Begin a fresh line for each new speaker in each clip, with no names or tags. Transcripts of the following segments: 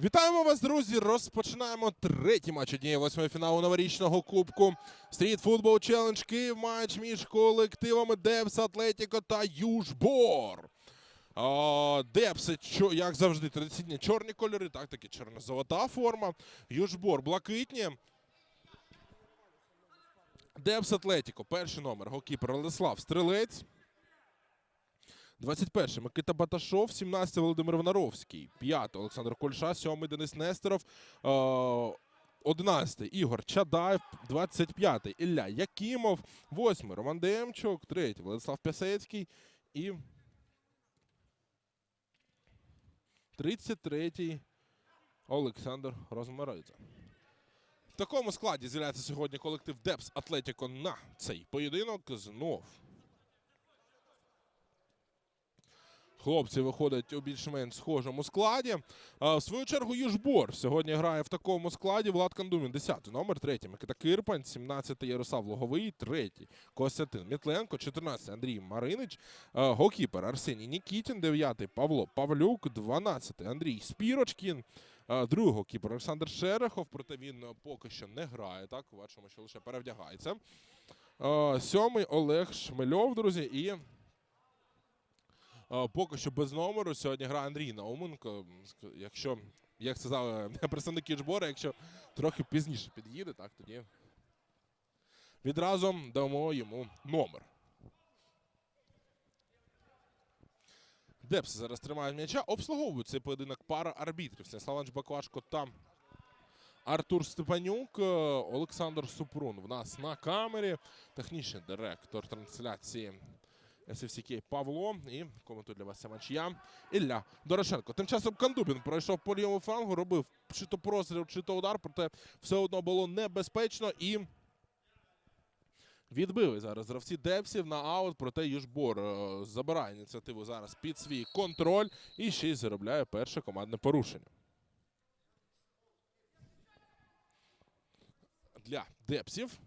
Вітаємо вас, друзі! Розпочинаємо третій матч однієї восьмої фіналу новорічного кубку Street Football Challenge Київ. Матч між колективами Депс Атлетіко та Южбор. Депси, як завжди, традиційні чорні кольори, так таки чорно-золота форма. Южбор блакитні. Депс Атлетіко, перший номер, голкіпер Владислав Стрелець. 21 Микита Баташов, 17 Володимир Внаровський, 5 Олександр Кольша, 7 Денис Нестеров, е, 11 Ігор Чадаєв, 25 Ілля Якимов, 8 Роман Демчук, 3 Владислав Пясецький. І 33 Олександр Розмаридзе. В такому складі з'являється сьогодні колектив Депс Атлетіко на цей поєдинок. Знов Хлопці виходять у більш-менш схожому складі. В свою чергу Южбор сьогодні грає в такому складі. Влад Кандумін, 10 номер, 3 Микита Кирпань, 17-й Ярослав Логовий, 3 Костянтин Мітленко, 14-й Андрій Маринич, а, голкіпер Арсеній Нікітін, 9 Павло Павлюк, 12 Андрій Спірочкін. а, Другий голкіпер Олександр Шерехов, проте він е, поки що не грає. Так, бачимо, що лише перевдягається. Сьомий Олег Шмельов, друзі, і Е, Поки що без номеру. Сьогодні грає Андрій Науменко. Якщо, як сказали представники Жбора, якщо трохи пізніше під'їде, так тоді відразу дамо йому номер. Депс зараз тримають м'яча. Обслуговують цей поєдинок пара арбітрів. Станіслав Баклашко та Артур Степанюк, Е, Олександр Супрун. В нас на камері. Технічний директор трансляції SFCK Павло і коментую для вас цей матч я, Ілля Дорошенко. Тим часом Кандубін пройшов по лівому флангу, робив чи то простріл, чи то удар, проте все одно було небезпечно і відбили зараз гравці Депсів на аут, проте Южбор е, забирає ініціативу зараз під свій контроль і ще й заробляє перше командне порушення. Для Депсів.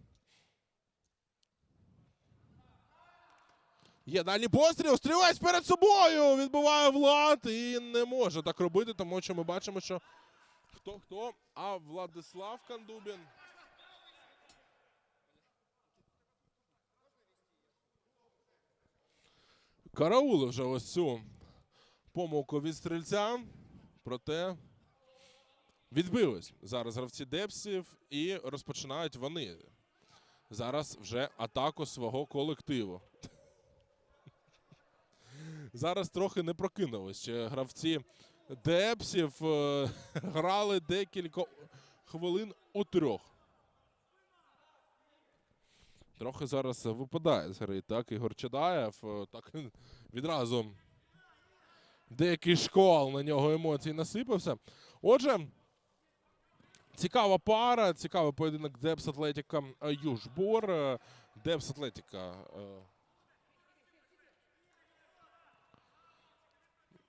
Є дальній постріл, стрілець перед собою! Відбиває Влад і не може так робити, тому що ми бачимо, що хто хто, а Владислав Кандубін. Караули вже ось цю помилку від стрільця, проте відбились зараз гравці Депсів і розпочинають вони зараз вже атаку свого колективу. Зараз трохи не прокинулись. Гравці Депсів е, грали декілька хвилин у трьох. Трохи зараз випадає з гри. Так, Ігор Чадаєв. е, Так відразу деякий шквал на нього емоцій насипався. Отже, цікава пара, цікавий поєдинок Депс Атлетіка е, Южбор. Е, Депс Атлетіка.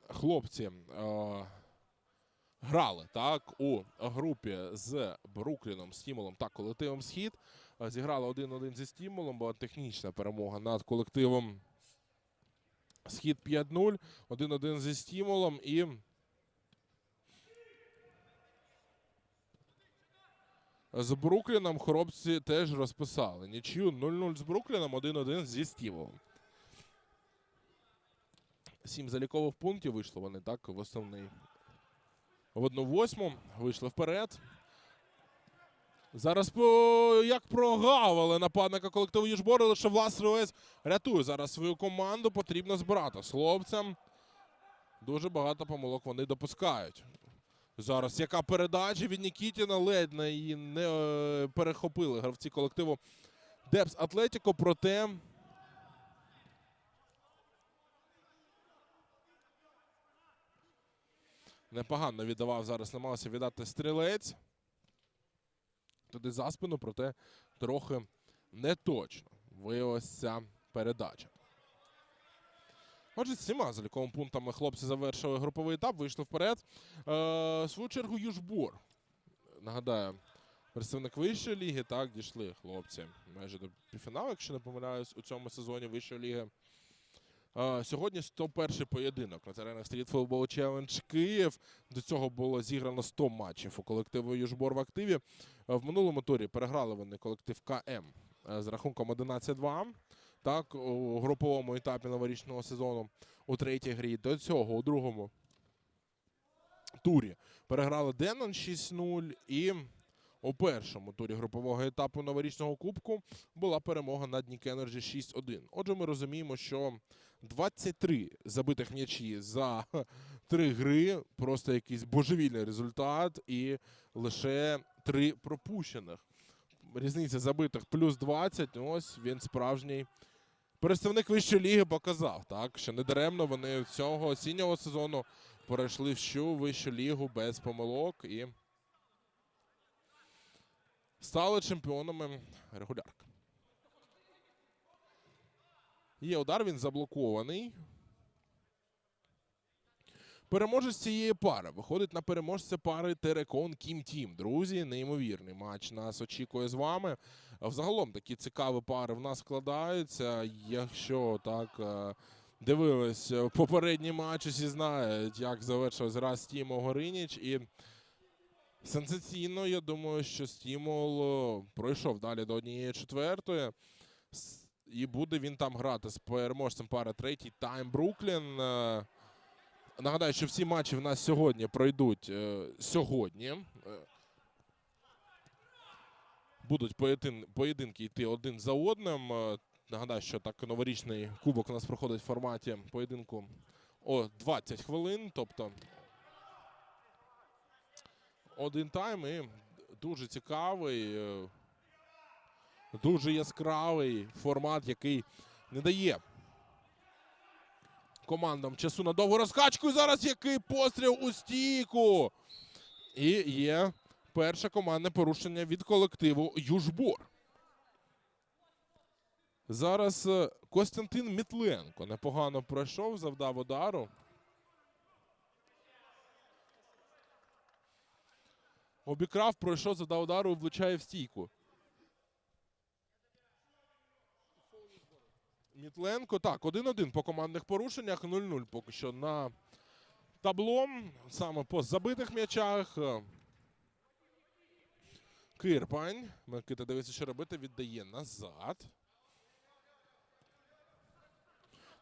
хлопці е, грали так у групі з Брукліном, Стімулом та колективом Схід. Е, зіграли 1-1 зі Стімулом, бо технічна перемога над колективом Схід 5-0, 1-1 зі Стімулом і. З Брукліном хлопці теж розписали. Нічю 0-0 з Брукліном, 1-1 зі Стіволом. 7 залікових пунктів вийшло вони так в основний. В 1-8 вийшли вперед. Зараз як прогавили нападника колективу Южбору, лише Влас Руес рятує зараз свою команду. Потрібно збирати з хлопцям. Дуже багато помилок вони допускають. Зараз яка передача від Нікітіна ледь на її не е, перехопили гравці колективу Депс Атлетіко. Проте Непогано віддавав зараз, намагався віддати стрілець. Туди за спину, проте трохи неточно виявилася передача. Отже, з цими заліковими пунктами хлопці завершили груповий етап, вийшли вперед. Е, свою чергу Южбор. Нагадаю, представник вищої ліги, так, дійшли хлопці майже до півфіналу, якщо не помиляюсь, у цьому сезоні вищої ліги. Сьогодні 101 поєдинок на теренах Street Football Challenge Київ. До цього було зіграно 100 матчів у колективу Южбор в активі. В минулому турі переграли вони колектив КМ з рахунком 11-2. Так, у груповому етапі новорічного сезону у третій грі. До цього у другому турі переграли Денон 6-0 і у першому турі групового етапу новорічного кубку була перемога над Нік Енерджі 6-1. Отже, ми розуміємо, що 23 забитих м'ячі за три гри просто якийсь божевільний результат, і лише три пропущених. Різниця забитих плюс 20. Ось він справжній представник вищої ліги показав, так що недаремно вони цього осіннього сезону перейшли всю вищу лігу без помилок і стали чемпіонами регулярки. Є удар, він заблокований. Переможець цієї пари виходить на переможця пари Терекон Кім Тім. Друзі, неймовірний матч нас очікує з вами. Взагалом такі цікаві пари в нас складаються. Якщо так е, дивились е, попередні матчі, всі знають, як завершився раз Стімо Гориніч. І сенсаційно, я думаю, що Стімол е, пройшов далі до однієї четвертої. І буде він там грати з переможцем пари третій тайм Бруклін. Е, Нагадаю, що всі матчі в нас сьогодні пройдуть е, сьогодні. Е, Будуть поєдин, поєдинки йти один за одним. Нагадаю, що так новорічний кубок у нас проходить в форматі поєдинку о 20 хвилин. Тобто один тайм і дуже цікавий, дуже яскравий формат, який не дає командам часу на довгу розкачку. Зараз який постріл у стійку. І є перше командне порушення від колективу Южбор. Зараз е, Костянтин Мітленко непогано пройшов, завдав удару. Обікрав, пройшов, завдав удару влучає в стійку. Мітленко. Так, 1-1 по командних порушеннях, 0-0 поки що на табло. Саме по забитих м'ячах. Кирпань. Микита дивиться, що робити, віддає назад.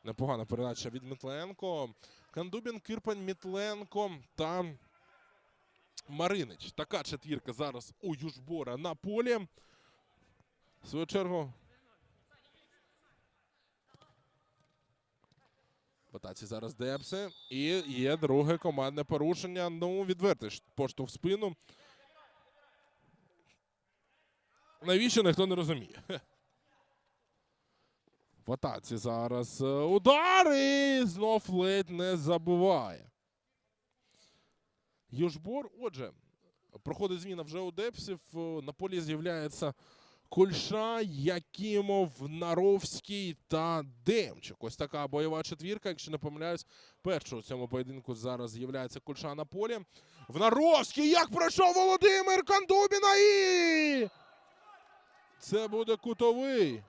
Непогана передача від Мітленко. Кандубін, Кирпань, Мітленко та Маринич. Така четвірка зараз у Южбора на полі. В свою чергу атаці зараз Депси. І є друге командне порушення. Ну, відвертий поштовх в спину. Навіщо ніхто не розуміє. В атаці зараз е, удар і знов ледь не забиває. Южбор, отже, проходить зміна вже у Депсів. Е, На полі з'являється Кульша, Якімов, Наровський та Демчик. Ось така бойова четвірка. Якщо не помиляюсь, першою у цьому поєдинку зараз з'являється Кульша на полі. В Наровський як пройшов Володимир Кандубіна і це буде кутовий.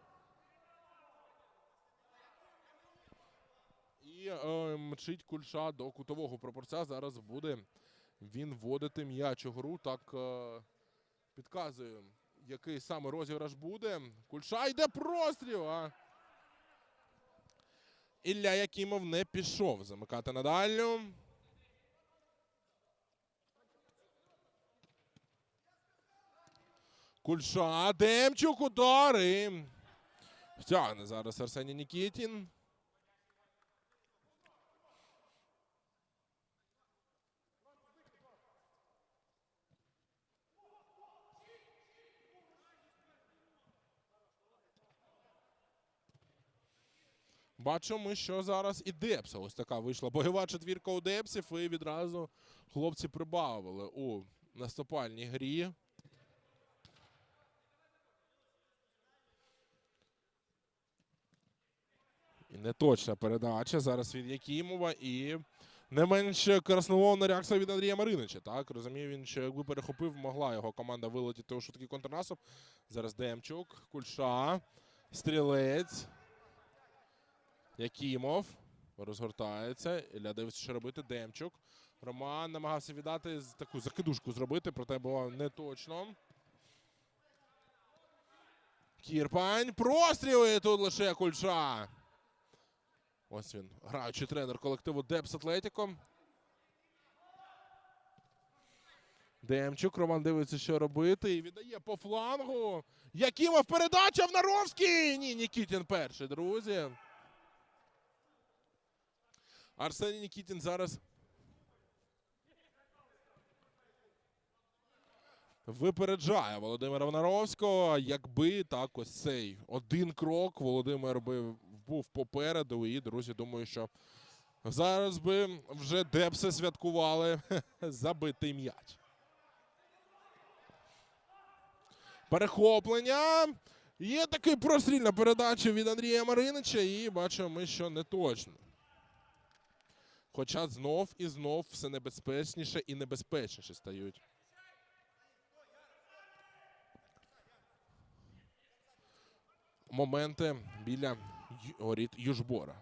І е, мчить Кульша до кутового пропорця. Зараз буде він вводити м'яч у гру. Так е, підказує який саме розіграш буде. Кульша йде простріл. А... Ілля Якимов не пішов замикати на. Кульша, Демчук, удари. Втягне зараз Арсеній Нікітін. Бачимо, що зараз і Депса. Ось така вийшла бойова четвірка у Депсів, і відразу хлопці прибавили у наступальній грі. І неточна передача зараз від Якімова і не менш красномовна реакція від Андрія Маринича. Так, розумів він, що якби перехопив, могла його команда вилетіти у швидкий контрнаступ. Зараз Демчук, Кульша, Стрілець. Якімов розгортається. Ілля дивиться, що робити. Демчук. Роман намагався віддати таку закидушку зробити, проте було не точно. Кірпань. Простріли тут лише кульша. Ось він, граючий тренер колективу Депс Атлетіко. Демчук. Роман дивиться, що робити. І віддає по флангу. Якимов передача в Наровський. Ні, Нікітін перший, друзі. Арсеній Нікітін зараз. Випереджає Володимира Внаровського. Якби так ось цей один крок Володимир би був попереду. І, друзі, думаю, що зараз би вже Депси святкували забитий м'яч. Перехоплення. Є такий прострільна передача від Андрія Маринича, і бачимо ми, що не точно. Хоча знов і знов все небезпечніше і небезпечніше стають. Моменти біля воріт Южбора.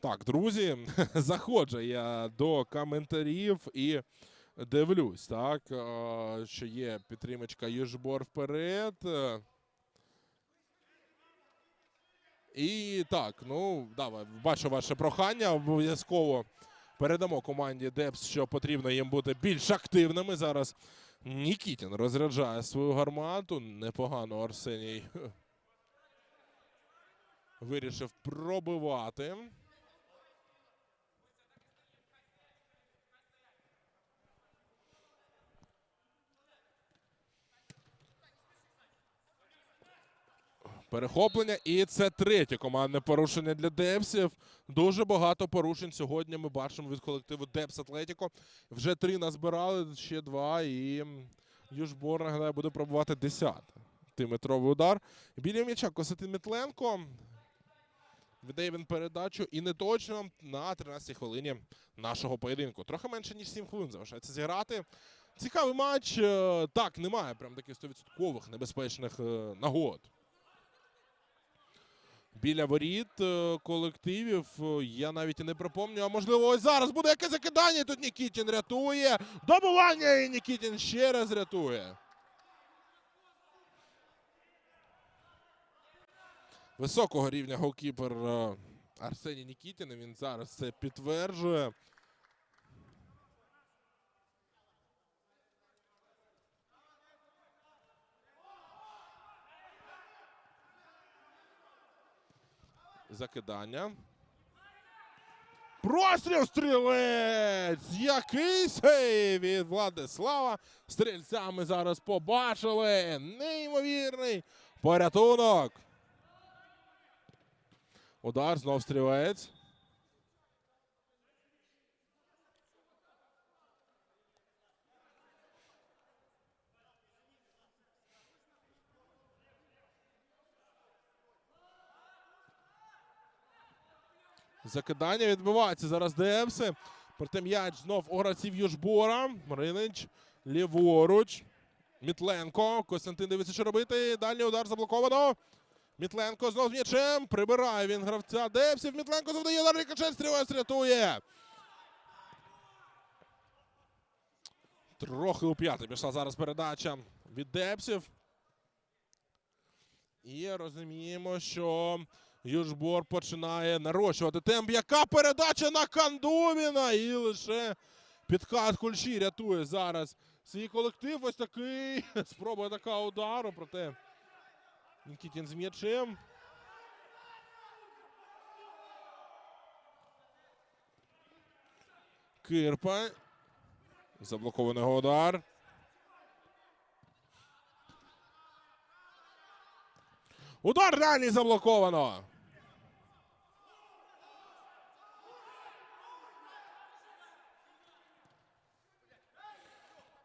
Так, друзі, заходжу я до коментарів і дивлюсь, так, е, що є підтримочка Южбор вперед. Е, І так, ну, давай, бачу ваше прохання. Обов'язково передамо команді Депс, що потрібно їм бути більш активними. Зараз Нікітін розряджає свою гармату. Непогано Арсеній вирішив пробивати. Перехоплення, і це третє командне порушення для Депсів. Дуже багато порушень сьогодні ми бачимо від колективу Депс Атлетіко. Вже три назбирали, ще два. І Южбор, нагадаю, буде пробувати 10 метровий удар. Біля м'яча Костянтин Мітленко. Віддає він передачу і не точно на 13-й хвилині нашого поєдинку. Трохи менше, ніж 7 хвилин залишається зіграти. Цікавий матч. Е, Так, немає прям таких 100% небезпечних е, нагод біля воріт е, колективів. Е, Я навіть і не припомню. А можливо, ось зараз буде якесь закидання. Тут Нікітін рятує. Добування і Нікітін ще раз рятує. Високого рівня голкіпер е, Арсеній Нікітін. Він зараз це підтверджує. Закидання. Простріл стрілець! Який сейв від Владислава. Стрільця ми зараз побачили. Неймовірний порятунок. Удар знов стрілець. Закидання відбувається зараз Депси. Проте м'яч знов у гравців Южбора. Маринич ліворуч. Мітленко. Костянтин дивиться, що робити. Дальній удар заблоковано. Мітленко знов з м'ячем. Прибирає він гравця Депсів. Мітленко завдає удар. Рикошет стрілець рятує. Трохи у п'ятий пішла зараз передача від Депсів. І розуміємо, що Южбор починає нарощувати темп. Яка передача на Кандуміна? І лише підкат Кульші рятує зараз свій колектив. Ось такий. Спроба така удару. Проте Нікітін з м'ячем. Кирпа. Заблокований удар. Удар дальній заблоковано.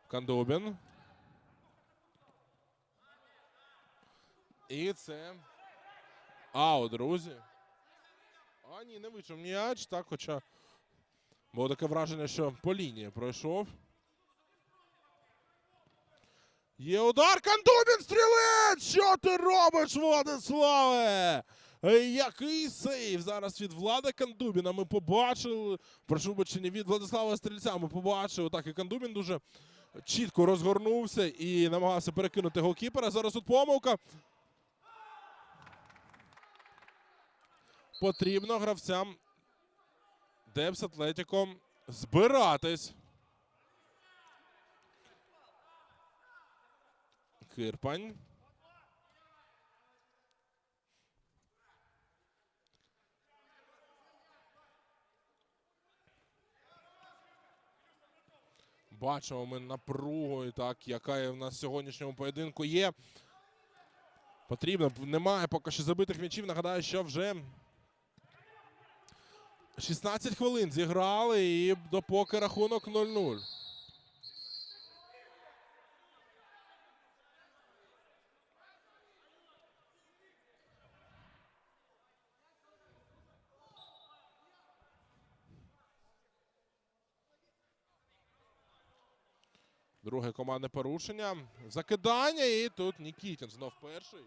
Кандубін. І це аут, друзі. А ні, не вийшов м'яч, так, хоча було таке враження, що по лінії пройшов. Є удар. Кандубін стрілець! Що ти робиш, Владиславе? Який сейв зараз від Влада Кандубіна. Ми побачили. Прошу вибачення, від Владислава Стрільця ми побачили. Так, і Кандубін дуже чітко розгорнувся і намагався перекинути голкіпера. Зараз тут помилка. Потрібно гравцям Депс Атлетіком збиратись. Кирпань. Бачимо ми напругу, і так, яка в нас в сьогоднішньому поєдинку є. Потрібно, немає поки що забитих м'ячів. Нагадаю, що вже 16 хвилин зіграли і допоки рахунок 0-0. Друге командне порушення. Закидання. І тут Нікітін знов перший.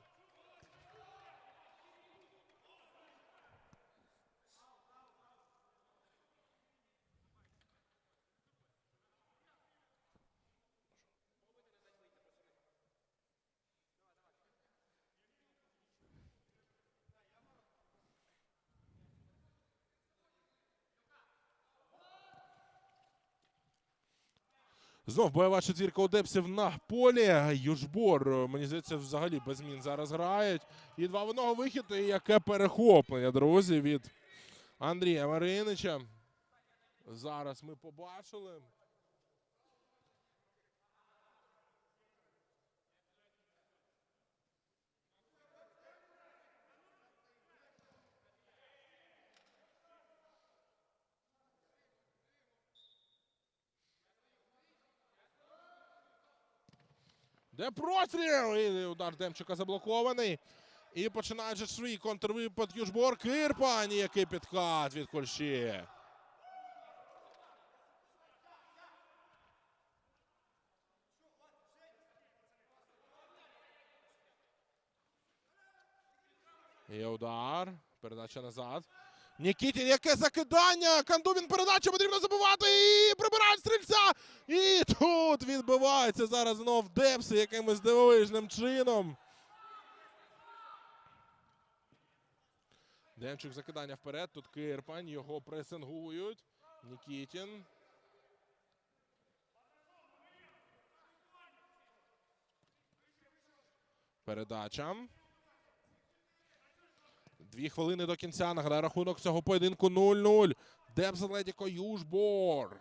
Знов бойова четвірка одепсів на полі. Южбор, е, мені здається, взагалі без змін зараз грають. І два в одного вихід, і яке перехоплення, друзі, від Андрія Маринича. Зараз ми побачили. Де простріл? І удар Демчика заблокований. І починає же свій контрвипад Южбор. Кирпані, який підхат від Кольші. Є удар. Передача назад. Нікітін, яке закидання! Кандубін передача потрібно забивати і прибирають стрільця! І тут відбивається зараз знов Депси якимось дивовижним чином. Демчук закидання вперед. Тут Кирпань. Його пресингують. Нікітін. Передача. Дві хвилини до кінця. Нагадаю, рахунок цього поєдинку 0-0. Депс Атлетіко Южбор.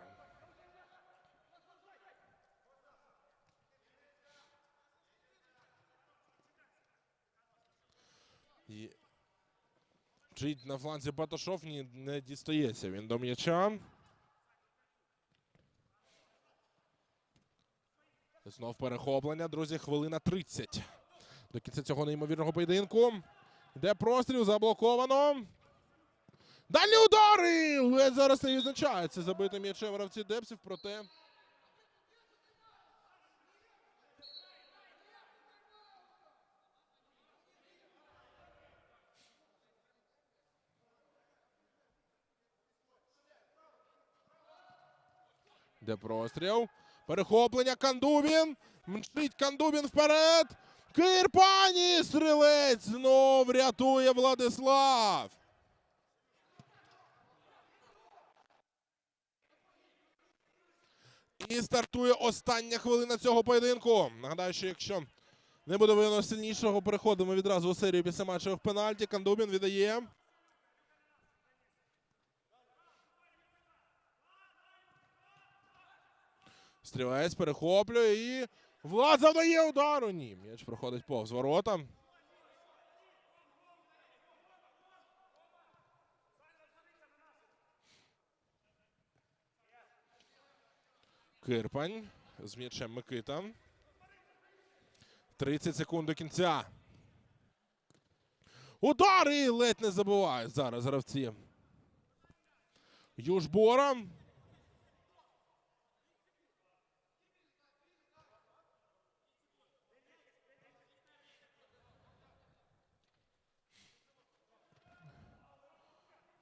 І... На фланзі Баташов ні, не дістається він до м'яча. Знов перехоплення, друзі, хвилина 30. До кінця цього неймовірного поєдинку. Де простріл заблоковано. Дальні удари! Ледь зараз не відзначається забити м'ячем гравці Депсів, проте. Де простріл? Перехоплення Кандубін. Мчить Кандубін вперед. Кирпані! Стрілець знов рятує Владислав. І стартує остання хвилина цього поєдинку. Нагадаю, що якщо не буде видно сильнішого, переходимо відразу у серію після матчевих пенальті. Кандубін віддає. Стрілець перехоплює і Влад завдає удару. Ні, м'яч проходить повз ворота. Кирпань з м'ячем Микита. 30 секунд до кінця. Удар і ледь не забувають зараз гравці. Южбора.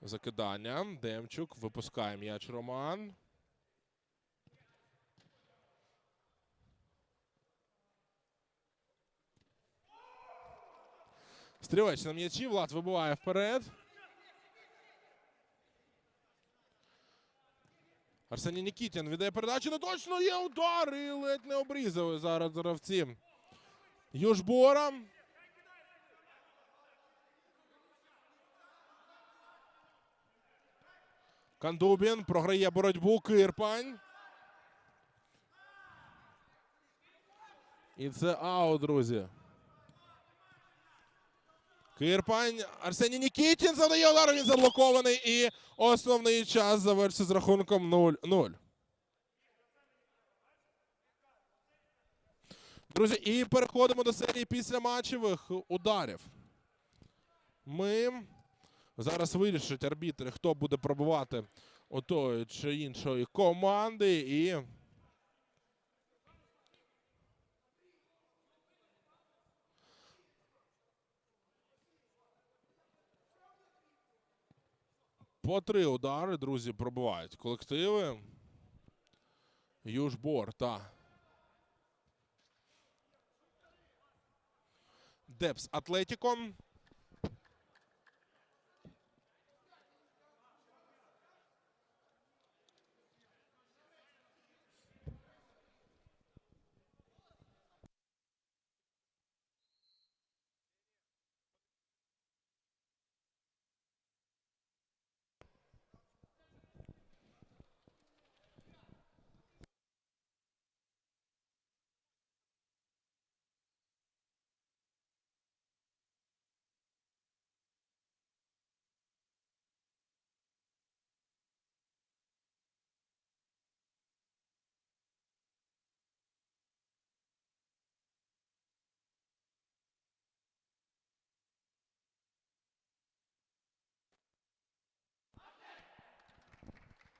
Закидання. Демчук випускає м'яч Роман. Стрілець на м'ячі. Влад вибиває вперед. Арсеній Нікітін віддає передачу. Не точно є удар і ледь не обрізали зараз гравці. Южбора. Кандубін програє боротьбу. Кирпань. І це аут, друзі. Кирпань. Арсеній Нікітін завдає удар. Він заблокований. І основний час завершиться з рахунком 0-0. Друзі, і переходимо до серії після матчевих ударів. Ми зараз вирішать арбітри, хто буде пробувати отої чи іншої команди. І по три удари, друзі, пробувають колективи. Южбор та Депс Атлетіко.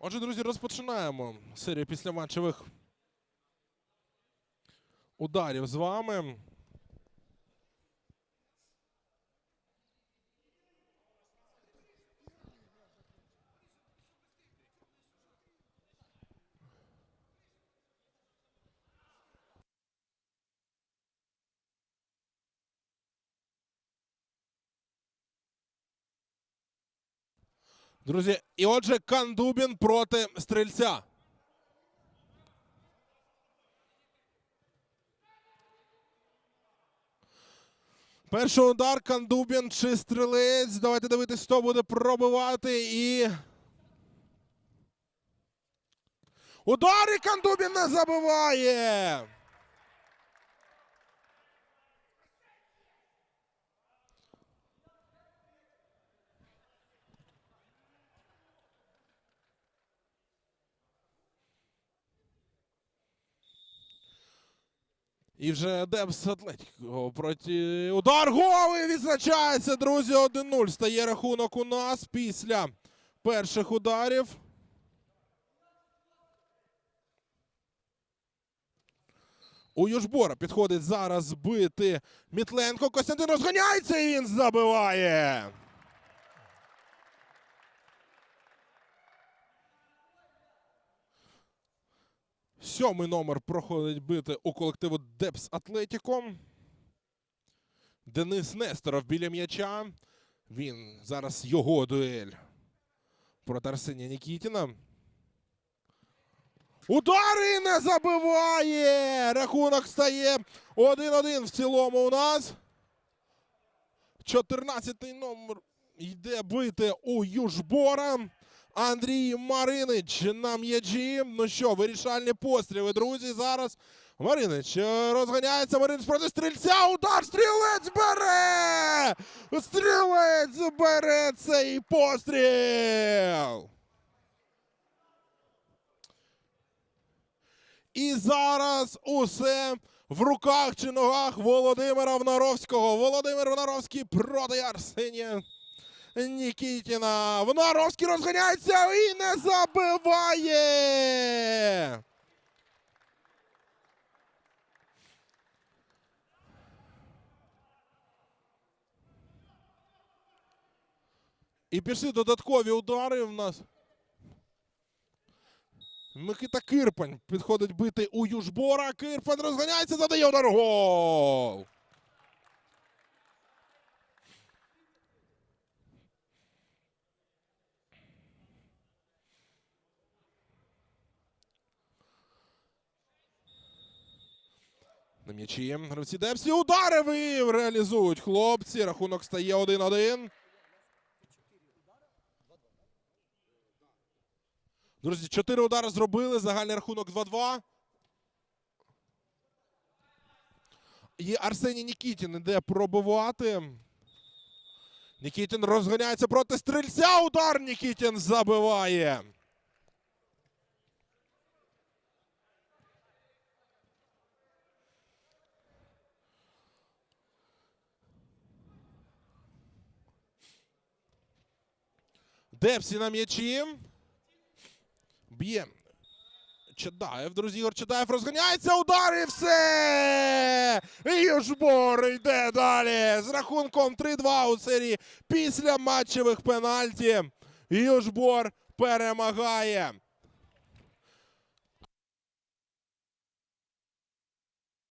Отже, друзі, розпочинаємо серію післяматчевих ударів з вами. Друзі, і отже, Кандубін проти стрільця. Перший удар Кандубін чи стрілець. Давайте дивитись, хто буде пробивати і. Удар і Кандубін не забиває. І вже Депс Атлетіко проти удар голови відзначається, друзі. 1-0. Стає рахунок у нас після перших ударів. У Южбора підходить зараз бити Мітленко. Костянтин розганяється і він забиває. Сьомий номер проходить бити у колективу Депс Атлетіко. Денис Несторов біля м'яча. Він зараз його дуель проти Арсенія Нікітіна. Удар і не забиває! Рахунок стає 1-1 в цілому у нас. 14-й номер йде бити у Южбора. Андрій Маринич на м'ячі. Ну що, вирішальні постріли, друзі. Зараз Маринич е, розганяється. Маринич проти стрільця. Удар! Стрілець бере! Стрілець бере цей постріл! І зараз усе в руках чи ногах Володимира Внаровського. Володимир Внаровський проти Арсенія Нікітіна. Внаровський розганяється і не забиває. І пішли додаткові удари в нас. Микита Кирпань підходить бити у Южбора. Кирпань розганяється, задає удар. Гол! На м'ячі. Гравці Депсі удари реалізують хлопці. Рахунок стає 1-1. Друзі, 4 удари зробили. Загальний рахунок 2-2. І Арсеній Нікітін іде пробувати. Нікітін розганяється проти стрільця. Удар Нікітін забиває. Депсі на м'ячі. Б'є. Чадаєв, друзі, Ігор Чадаєв розганяється, удар і все! Южбор йде далі з рахунком 3-2 у серії після матчевих пенальті. Южбор перемагає.